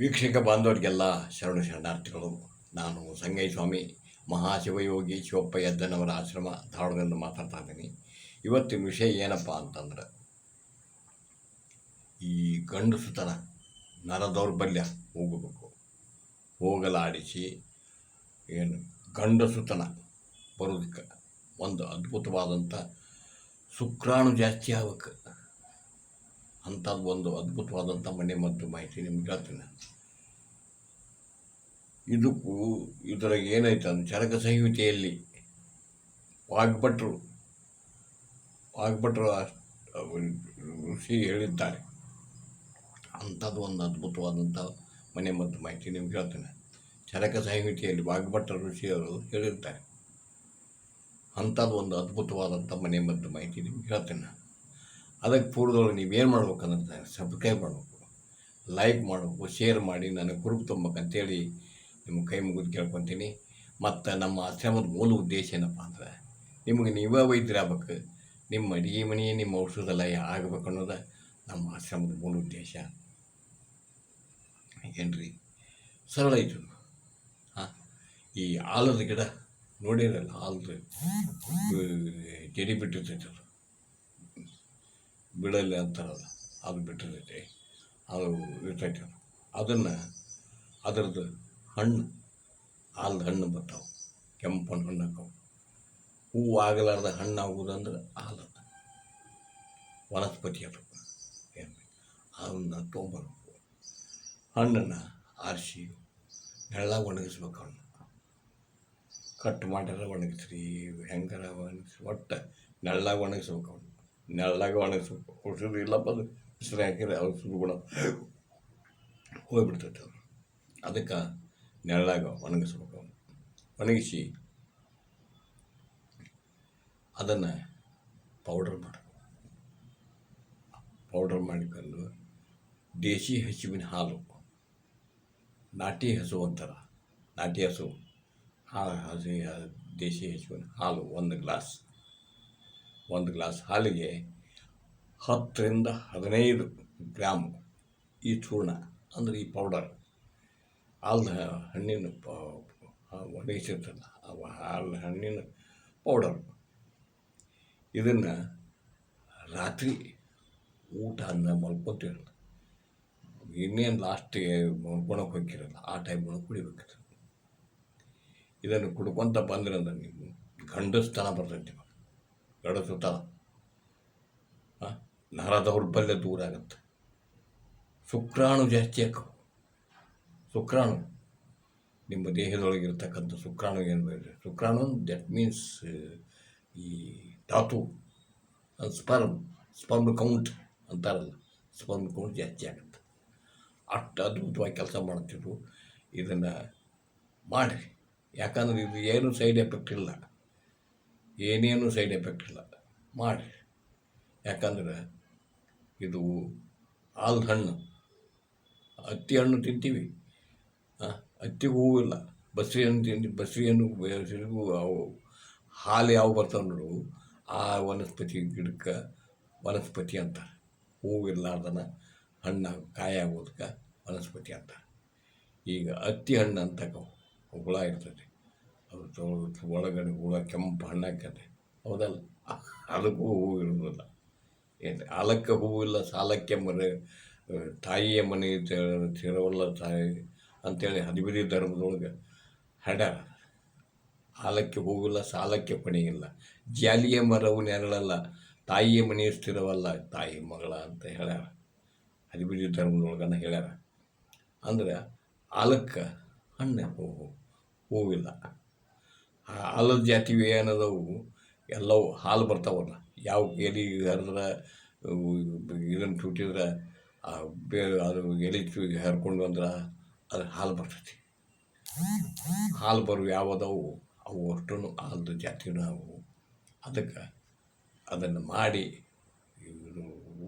ವೀಕ್ಷಕ ಬಾಂಧವರಿಗೆಲ್ಲ ಶರಣು ಶರಣಾರ್ಥಿಗಳು, ನಾನು ಸಂಗಯ್ಯ ಸ್ವಾಮಿ, ಮಹಾಶಿವಯೋಗಿ ಶಿವಪ್ಪ ಯದ್ದನವರ ಆಶ್ರಮ ಧಾರವಾಡದಿಂದ ಮಾತಾಡ್ತಾ ಇದ್ದೀನಿ. ಇವತ್ತಿನ ವಿಷಯ ಏನಪ್ಪ ಅಂತಂದ್ರೆ, ಈ ಗಂಡಸುತನ ನರ ದೌರ್ಬಲ್ಯ ಹೋಗಬೇಕು. ಹೋಗಲಾಡಿಸಿ ಏನು ಗಂಡಸುತನ ಬರೋದಕ್ಕೆ ಒಂದು ಅದ್ಭುತವಾದಂಥ ಶುಕ್ರಾಣು ಜಾಸ್ತಿ ಆಗ್ಬೇಕು. ಅಂಥದ್ದು ಒಂದು ಅದ್ಭುತವಾದಂಥ ಮನೆ ಮತ್ತು ಮಾಹಿತಿ ನಿಮ್ಗೆ ಹೇಳ್ತೀನಿ. ಇದಕ್ಕೂ ಇದ್ರಾಗ ಏನಾಯ್ತು ಅಂದ್ರೆ ಚರಕ ಸಂಹಿತೆಯಲ್ಲಿ ವಾಗ್ಭಟ್ರು ವಾಗ್ಭಟ್ರು ಋಷಿ ಹೇಳಿದ್ದಾರೆ. ಅಂಥದ್ದು ಒಂದು ಅದ್ಭುತವಾದಂಥ ಮನೆ ಮತ್ತು ಮಾಹಿತಿ ನಿಮ್ಗೆ ಹೇಳ್ತೇನೆ. ಚರಕ ಸಂಹಿತೆಯಲ್ಲಿ ವಾಗ್ಭಟ್ಟ ಋಷಿಯವರು ಹೇಳಿರ್ತಾರೆ ಅಂಥದ್ದು ಒಂದು ಅದ್ಭುತವಾದಂಥ ಮನೆ ಮತ್ತು ಮಾಹಿತಿ ನಿಮ್ಗೆ ಹೇಳ್ತೇನೆ. ಅದಕ್ಕೆ ಪೂರ್ವದೊಳಗೆ ನೀವೇನು ಮಾಡ್ಬೇಕಂದ್ರೆ ಸಬ್ಸ್ಕ್ರೈಬ್ ಮಾಡಬೇಕು ಲೈಕ್ ಮಾಡಬೇಕು ಶೇರ್ ಮಾಡಿ ನನಗೆ ಕುರುಪು ತುಂಬಬೇಕಂತೇಳಿ ನಿಮ್ಮ ಕೈ ಮುಗಿದು ಕೇಳ್ಕೊತೀನಿ. ಮತ್ತು ನಮ್ಮ ಆಶ್ರಮದ ಮೂಲ ಉದ್ದೇಶ ಏನಪ್ಪ ಅಂದ್ರೆ, ನಿಮಗೆ ನೀವೇ ವೈದ್ಯರಾಗಬೇಕು ನಿಮ್ಮ ಅಡಿಗೆ ಮನೆ, ನಿಮ್ಮ ಔಷಧಾಲಯ ಆಗಬೇಕು ಅನ್ನೋದು ನಮ್ಮ ಆಶ್ರಮದ ಮೂಲ ಉದ್ದೇಶ. ಏನ್ರಿ? ಸರಳ ಐತು ಹಾಂ? ಈ ಆಲದ ಗಿಡ ನೋಡಿರಲ್ಲ ಆಲದ ಜಡಿ ಬಿಟ್ಟಿರ್ತೈತೆ ಅಂತ ಅಂತಾರಲ್ಲ, ಅದು ಬಿಟ್ಟಿರ್ತೈತಿ ಅದು ಇರ್ತೈತೆ ಅದು ಅದನ್ನು ಅದರದ್ದು ಹಣ್ಣು ಆಲ್ದ ಹಣ್ಣು ಬರ್ತಾವೆ ಕೆಂಪು ಹಣ್ಣು ಹಾಕವು ಹೂವು ಆಗಲಾರ್ದ ಹಣ್ಣು ಆಗುವುದಂದ್ರೆ ಆಲದ ವನಸ್ಪತಿ ಅದು. ಏನು ಅದನ್ನು ತೊಗೊಂಬರ್ಬೇಕು. ಹಣ್ಣನ್ನು ಆರಿಸಿ ನೆಳ್ಳಾಗ ಒಣಗಿಸ್ಬೇಕು ಹಣ್ಣು. ಕಟ್ ಮಾಡ್ಯಾರ ಒಣಗಿಸ್ರಿ, ಹೆಂಗಾರ ಒಣಗಿಸಿ ಒಟ್ಟು ನೆಳ್ಳಾಗ ಒಣಗಿಸ್ಬೇಕು ಅವನು ನೆಳ್ಳಾಗ ಒಣಗಿಸ್ಬೇಕು ಔಷಧ ಇಲ್ಲಪ್ಪ ಅದು ಬಿಸಿಲು ಹಾಕಿದ್ರೆ ಔಷಧ ಗುಣ ಹೋಗ್ಬಿಡ್ತೈತೆ ಅದು ಅದಕ್ಕೆ ನೆರಳಾಗ ಒಣಗಿಸ್ಬೇಕು ಒಣಗಿಸಿ ಅದನ್ನು ಪೌಡರ್ ಮಾಡಬೇಕು. ಪೌಡರ್ ಮಾಡಿಕೊಂಡು ದೇಶಿ ಹಸುವಿನ ಹಾಲು, ನಾಟಿ ಹಸು ಅಂತಾರ. ನಾಟಿ ಹಸು ಹಾ, ಹಸಿ ದೇಶಿ ಹಸುವಿನ ಹಾಲು ಒಂದು ಗ್ಲಾಸ್ ಒಂದು ಗ್ಲಾಸ್ ಹಾಲಿಗೆ ಹತ್ತರಿಂದ ಹದಿನೈದು ಗ್ರಾಮ್ ಈ ಚೂರ್ಣ, ಅಂದರೆ ಈ ಪೌಡರ್ ಹಾಲ್ದ ಹಣ್ಣಿನ ಒಣಗಿಸಿರ್ತಲ್ಲ ಹಾಲು ಹಣ್ಣಿನ ಪೌಡರ್ ಇದನ್ನು ರಾತ್ರಿ ಊಟ ಅನ್ನ ಮಲ್ಕೊತೀರಲ್ಲ, ಇನ್ನೇನು ಲಾಸ್ಟಿಗೆ ಮಲ್ಕೊಳಕ್ಕೆ ಹೋಗಿರಲ್ಲ ಆ ಟೈಮ್ ಒಳಗೆ ಕುಡಿಬೇಕು ಇದನ್ನು ಕುಡ್ಕೊತ ಬಂದ್ರೆ ಅಂದ್ರೆ ನೀವು ಗಂಡಸ್ತನ ಬರ್ತೈತಿ. ಹಾಂ ನರ ದೌರ್ಬಲ್ಯ ದೂರ ಆಗುತ್ತೆ. ಶುಕ್ರಾಣು ಜಾಸ್ತಿ ಹಾಕು ಶುಕ್ರಾಣು, ನಿಮ್ಮ ದೇಹದೊಳಗಿರ್ತಕ್ಕಂಥ ಶುಕ್ರಾಣು ಏನು ಬೇರೆ ಶುಕ್ರಾಣು ದಟ್ ಮೀನ್ಸ್ ಈ ಧಾತು ಸ್ಪರ್ಮ್ ಸ್ಪರ್ಮ್ ಕೌಂಟ್ ಅಂತಾರಲ್ಲ ಸ್ಪರ್ಮ್ ಕೌಂಟ್ ಜಾಸ್ತಿ ಆಗುತ್ತೆ. ಅಷ್ಟು ಅದ್ಭುತವಾಗಿ ಕೆಲಸ ಮಾಡ್ತಿದ್ರು. ಇದನ್ನು ಮಾಡಿರಿ. ಯಾಕಂದ್ರೆ ಇದು ಏನು ಸೈಡ್ ಎಫೆಕ್ಟ್ ಇಲ್ಲ. ಏನೇನು ಸೈಡ್ ಎಫೆಕ್ಟ್ ಇಲ್ಲ. ಮಾಡಿ ಯಾಕಂದ್ರೆ ಇದು ಆಲ್ ಹಣ್ಣು. ಹತ್ತಿ ಹಣ್ಣು ತಿಂತೀವಿ. ಹಾಂ ಹೂವು ಇಲ್ಲ. ಬಸ್ರಿ ಹಣ್ಣು ತಿಂತೀವಿ ಬಸ್ರಿ ಹಣ್ಣು ಅವು ಹಾಲು ಯಾವ ಬರ್ತಾವೆ ನೋಡು? ಆ ವನಸ್ಪತಿ ಗಿಡಕ್ಕೆ ವನಸ್ಪತಿ ಅಂತಾರೆ. ಹೂವಿರ್ಲಾರ್ದನ ಹಣ್ಣು ಕಾಯಿ ಆಗೋದಕ್ಕೆ ವನಸ್ಪತಿ ಅಂತಾರೆ. ಈಗ ಹತ್ತಿ ಹಣ್ಣು ಅಂತಕ್ಕವು ಹುಳ ಇರ್ತದೆ. ಅದು ಒಳಗಡೆ ಹುಳ, ಕೆಂಪು ಹಣ್ಣು ಹಾಕತ್ತೆ ಹೌದಲ್ಲ? ಅದಕ್ಕೂ ಹೂವು ಇರುವುದಿಲ್ಲ ಏನು ಆಲಕ್ಕೆ ಹೂವಿಲ್ಲ ಸಾಲಕ್ಕೆ ಮನೆ ತಾಯಿಯ ಮನೆ ತಿರವಲ್ಲ ತಾಯಿ ಅಂತೇಳಿ ಹದಿಬಿರಿ ಧರ್ಮದೊಳಗೆ ಹಡ. ಆಲಕ್ಕೆ ಹೂವಿಲ್ಲ ಸಾಲಕ್ಕೆ ಪಣಿಯಿಲ್ಲ ಜಾಲಿಯ ಮರವು ನೆರಳಲ್ಲ ತಾಯಿಯ ಮನೆ ಸ್ಥಿರವಲ್ಲ, ತಾಯಿ ಮಗಳ ಅಂತ ಹೇಳ್ಯಾರ. ಹದಿಬಿರಿ ಧರ್ಮದೊಳಗನ ಹೇಳ್ಯಾರ. ಅಂದ್ರೆ ಆಲಕ್ಕೆ ಹಣ್ಣು ಹೂವು ಹೂವಿಲ್ಲ ಆಲದ ಜಾತಿ ಏನದವು, ಎಲ್ಲವು ಹಾಲು ಬರ್ತಾವಲ್ಲ. ಯಾವ ಎಲೆ ಹರಿದ್ರೆ, ಇದನ್ನು ಚುಟ್ಟಿದ್ರೆ ಬೇ, ಅದು ಎಲೆ ಚು ಹರ್ಕೊಂಡು ಅಂದ್ರೆ ಅದು ಹಾಲು ಬರ್ತೈತಿ. ಹಾಲು ಬರು ಯಾವುದವು, ಅವು ಅಷ್ಟು ಹಾಲದ ಜಾತಿನೂ ಅವು ಅದಕ್ಕೆ ಅದನ್ನು ಮಾಡಿ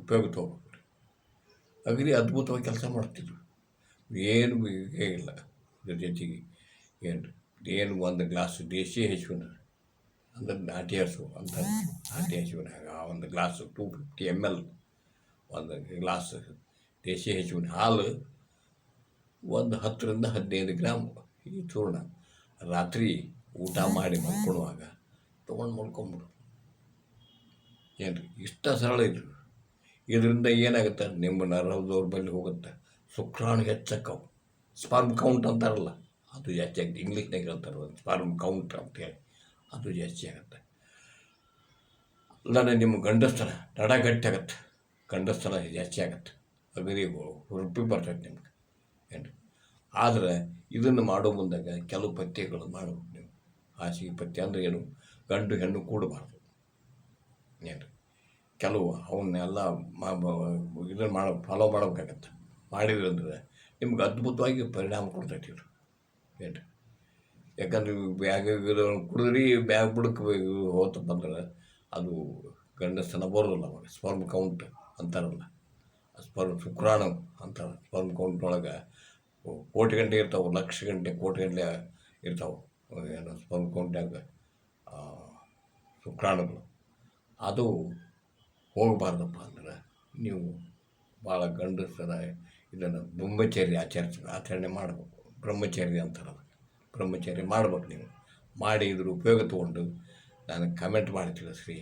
ಉಪಯೋಗ ರೀ ಅಗ್ರಿ ಅದ್ಭುತವಾಗಿ ಕೆಲಸ ಮಾಡ್ತಿದ್ರು. ಏನು ಇಲ್ಲ, ಇದ್ರ ಜೊತೆಗೆ ಏನು ಏನು ಒಂದು ಗ್ಲಾಸ್ ದೇಶಿ ಹಸುವಿನ ಅಂದ್ರೆ ನಾಟಿ ಹಸು ಅಂತ ನಾಟಿ ಹೆಚ್ಚುವಿನ ಆ ಒಂದು glass two fifty M L ಒಂದು ಗ್ಲಾಸ್ ದೇಶಿ ಹಸುವಿನ ಹಾಲು ಒಂದು ಹತ್ತರಿಂದ ಹದಿನೈದು ಗ್ರಾಮ್ ಈ ಚೂರ್ಣ. ರಾತ್ರಿ ಊಟ ಮಾಡಿ ಮಲ್ಕೊಳ್ಳುವಾಗ ತೊಗೊಂಡು ಮಲ್ಕೊಂಬಿಡು. ಏನು ರೀ ಇಷ್ಟ ಸರಳ ಇದು ಇದರಿಂದ ಏನಾಗುತ್ತೆ ನಿಮ್ಮ ನರ ದೌರ್ಬಲ್ಯ ಹೋಗುತ್ತೆ. ಶುಕ್ರಾಣು ಹೆಚ್ಚಕ್ಕವು. ಸ್ಪರ್ಮ್ ಕೌಂಟ್ ಅಂತಾರಲ್ಲ. ಅದು ಜಾಸ್ತಿ ಆಗುತ್ತೆ. ಇಂಗ್ಲೀಷ್ನಾಗ ಹೇಳ್ತಾರೆ ಅದು ಫಾರ್ಮ್ ಕೌಂಟ್ ಅಂತೇಳಿ ಅದು ಜಾಸ್ತಿ ಆಗುತ್ತೆ. ಅಲ್ಲದೆ ನಿಮ್ಮ ಗಂಡಸ್ಥಳ ನಡ ಗಟ್ಟಿ ಆಗುತ್ತೆ. ಗಂಡಸ್ಥಳ ಜಾಸ್ತಿ ಆಗುತ್ತೆ. ಅಗದಿ ಹುರುಪಿ ಬರ್ತೈತೆ ನಿಮ್ಗೆ. ಏನು? ಆದರೆ ಇದನ್ನು ಮಾಡೋ ಮುಂದಾಗ ಕೆಲವು ಪಥ್ಯಗಳು ಮಾಡಬೇಕು ನೀವು. ಹಾಸಿಗೆ ಪಥ್ಯ ಅಂದರೆ ಏನು? ಗಂಡು ಹೆಣ್ಣು ಕೂಡಬಾರ್ದು. ಏನು? ಕೆಲವು ಅವನ್ನೆಲ್ಲ ಇದನ್ನು ಮಾಡೋ ಫಾಲೋ ಮಾಡಬೇಕಾಗತ್ತೆ. ಮಾಡಿದ್ರಿ ಅಂದರೆ ನಿಮ್ಗೆ ಅದ್ಭುತವಾಗಿ ಪರಿಣಾಮ ಕೊಡ್ತೈತಿ ಇದು ಏನು ಯಾಕಂದ್ರೆ ಇವು ಬ್ಯಾಗ್ ಕುಡಿದ್ರಿ ಬ್ಯಾಗ್ ಬಿಡಕ್ಕೆ ಹೋತಪ್ಪ ಅಂದ್ರೆ ಅದು ಗಂಡಸ್ತನ ಬರೋದಿಲ್ಲ ಅವಾಗ. ಸ್ಪರ್ಮ್ ಕೌಂಟ್ ಅಂತಾರಲ್ಲ. ಸ್ಪರ್ಮ್ ಶುಕ್ರಾಣು ಅಂತಾರೆ. ಸ್ಪರ್ಮ್ ಕೌಂಟ್ನೊಳಗೆ ಕೋಟಿ ಗಂಟೆ ಇರ್ತಾವೆ, ಲಕ್ಷ ಗಂಟೆ, ಕೋಟಿ ಗಂಟೆ ಇರ್ತಾವೆ. ಏನು ಸ್ಪರ್ಮ್ ಕೌಂಟ್ನಾಗ ಶುಕ್ರಾಣುಗಳು. ಅದು ಹೋಗಬಾರ್ದಪ್ಪ ಅಂದ್ರೆ ನೀವು ಭಾಳ ಗಂಡಸರ ಇದನ್ನು ಬ್ರಹ್ಮಚರ್ಯ ಆಚರಿಸ ಆಚರಣೆ ಮಾಡಬೇಕು. ಬ್ರಹ್ಮಚರ್ಯ ಅಂತಾರಲ್ಲ. ಬ್ರಹ್ಮಚರ್ಯ ಮಾಡ್ಬೇಕು ನೀವು. ಮಾಡಿ ಇದ್ರ ಉಪಯೋಗ ತೊಗೊಂಡು ನನಗೆ ಕಮೆಂಟ್ ಮಾಡಿ ತಿಳಿಸ್ರಿ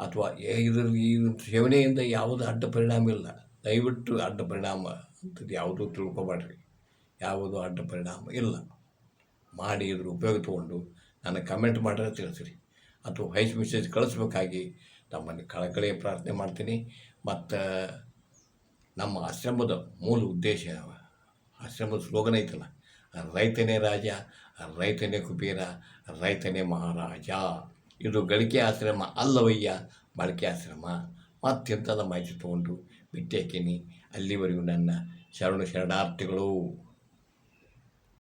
ಅಥವಾ ಇದ್ರ ಈ ಸೇವನೆಯಿಂದ ಯಾವುದು ಅಡ್ಡ ಪರಿಣಾಮ ಇಲ್ಲ. ದಯವಿಟ್ಟು ಅಡ್ಡ ಪರಿಣಾಮ ಅಂತದ್ದು ಯಾವುದೂ ತಿಳ್ಕೊಬೇಡ್ರಿ. ಯಾವುದು ಅಡ್ಡ ಪರಿಣಾಮ ಇಲ್ಲ. ಮಾಡಿ ಇದ್ರ ಉಪಯೋಗ ತೊಗೊಂಡು ನನಗೆ ಕಮೆಂಟ್ ಮಾಡಿದ್ರೆ ತಿಳಿಸ್ರಿ ಅಥವಾ ವಾಯ್ಸ್ ಮೆಸೇಜ್ ಕಳಿಸ್ಬೇಕಾಗಿ ನಮ್ಮನ್ನು ಕಳಕಳಿ ಪ್ರಾರ್ಥನೆ ಮಾಡ್ತೀನಿ. ಮತ್ತು ನಮ್ಮ ಆಶ್ರಮದ ಮೂಲ ಉದ್ದೇಶ ಆಶ್ರಮದ ಸ್ಲೋಗನ್ ಐತಲ್ಲ, ರೈತನೇ ರಾಜ, ರೈತನೇ ಕುಬೇರ, ರೈತನೇ ಮಹಾರಾಜ ಇದು ಗಳಿಕೆ ಆಶ್ರಮ ಅಲ್ಲವಯ್ಯ, ಬಳಕೆ ಆಶ್ರಮ. ಮತ್ತೆಂಥದ ಮಾಹಿತಿ ತೊಗೊಂಡು, ಬಿಟ್ಟೆ ಹಾಕೀನಿ ಅಲ್ಲಿವರೆಗೂ ನನ್ನ ಶರಣ ಶರಣಾರ್ಥಿಗಳು.